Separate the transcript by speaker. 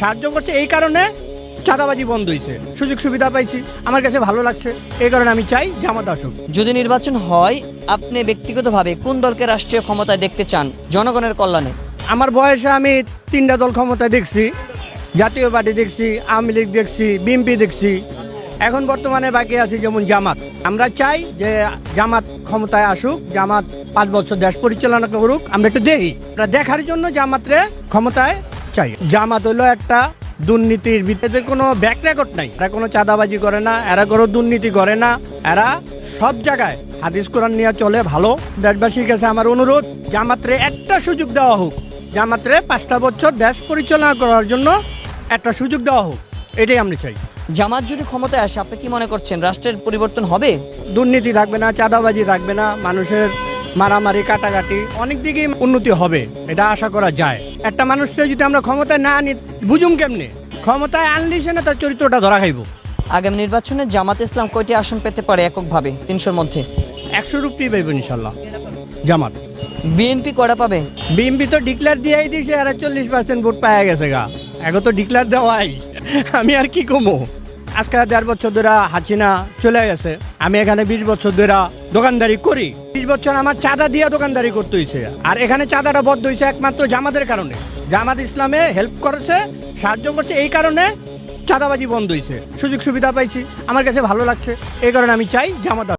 Speaker 1: সাহায্য করছে এই কারণে চাঁদাবাজি বন্ধ হয়েছে সুযোগ সুবিধা পাইছি আমার কাছে ভালো লাগছে এই কারণে আমি চাই জামাত আসুক।
Speaker 2: যদি নির্বাচন হয় আপনি ব্যক্তিগতভাবে কোন দলকে রাষ্ট্রীয় ক্ষমতায় দেখতে চান? জনগণের কল্যাণে।
Speaker 1: আমার বয়সে আমি তিনটা দল ক্ষমতায় দেখছি জাতীয় পার্টি দেখছি আওয়ামী লীগ দেখছি বিএনপি দেখছি। এখন বর্তমানে বাকি আছে যেমন জামাত। আমরা চাই যে জামাত ক্ষমতায় আসুক জামাত পাঁচ বছর দেশ পরিচালনা করুক আমরা একটু দেখি। দেখার জন্য জামাতরে ক্ষমতায় চাই। জামাত হলো একটা দুর্নীতির ভিতরে কোনো ব্যাক রেকর্ড নাই। এরা কোনো চাঁদাবাজি করে না এরা কোনো দুর্নীতি করে না। এরা সব জায়গায় হাদিস কোরআন নিয়ে চলে ভালো। দেশবাসীর কাছে আমার অনুরোধ জামাত্রে একটা সুযোগ দেওয়া হোক। জামাতরে পাঁচটা বছর দেশ পরিচালনা করার জন্য একটা সুযোগ দেওয়া হোক। এটাই আমরা চাই।
Speaker 2: জামাত যদি ক্ষমতায় আসে আপনি কি মনে করছেন রাষ্ট্রের পরিবর্তন হবে?
Speaker 1: দুর্নীতি থাকবে না চাঁদাবাজি থাকবে না মানুষের মারামারি কাটাকাটি অনেক দিকেই উন্নতি হবে এটা আশা করা যায়। একটা মানুষকে যদি আমরা ক্ষমতায় না আনি বুঝুম কেমনে? ক্ষমতায় আনলি সে না তার চরিত্রটা ধরা খাইব।
Speaker 2: আগামী নির্বাচনে জামাত ইসলাম কয়টি আসন পেতে পারে এককভাবে তিনশোর মধ্যে?
Speaker 1: একশো রুপি পাইব ইনশাল্লাহ। জামাত।
Speaker 2: বিএনপি কয়টা পাবে?
Speaker 1: বিএমপি তো ডিক্লেয়ার দিয়েই দিয়েছে আর চল্লিশ পার্সেন্ট ভোট পাওয়া গেছে গা। এখন তো ডিক্লেয়ার দেওয়াই। আমি আর কি কমো? আজকে দেড় বছর ধরে হাসিনা চলে গেছে। আমি এখানে বিশ বছর ধরে দোকানদারি করি। বিশ বছর আমার চাঁদা দিয়ে দোকানদারি করতে হয়েছে আর এখানে চাঁদাটা বদ্ধ হয়েছে একমাত্র জামাতের কারণে। জামাত ইসলামে হেল্প করেছে, সাহায্য করছে, এই কারণে চাঁদাবাজি বন্ধ হয়েছে সুযোগ সুবিধা পাইছি, আমার কাছে ভালো লাগছে। এই কারণে আমি চাই জামাত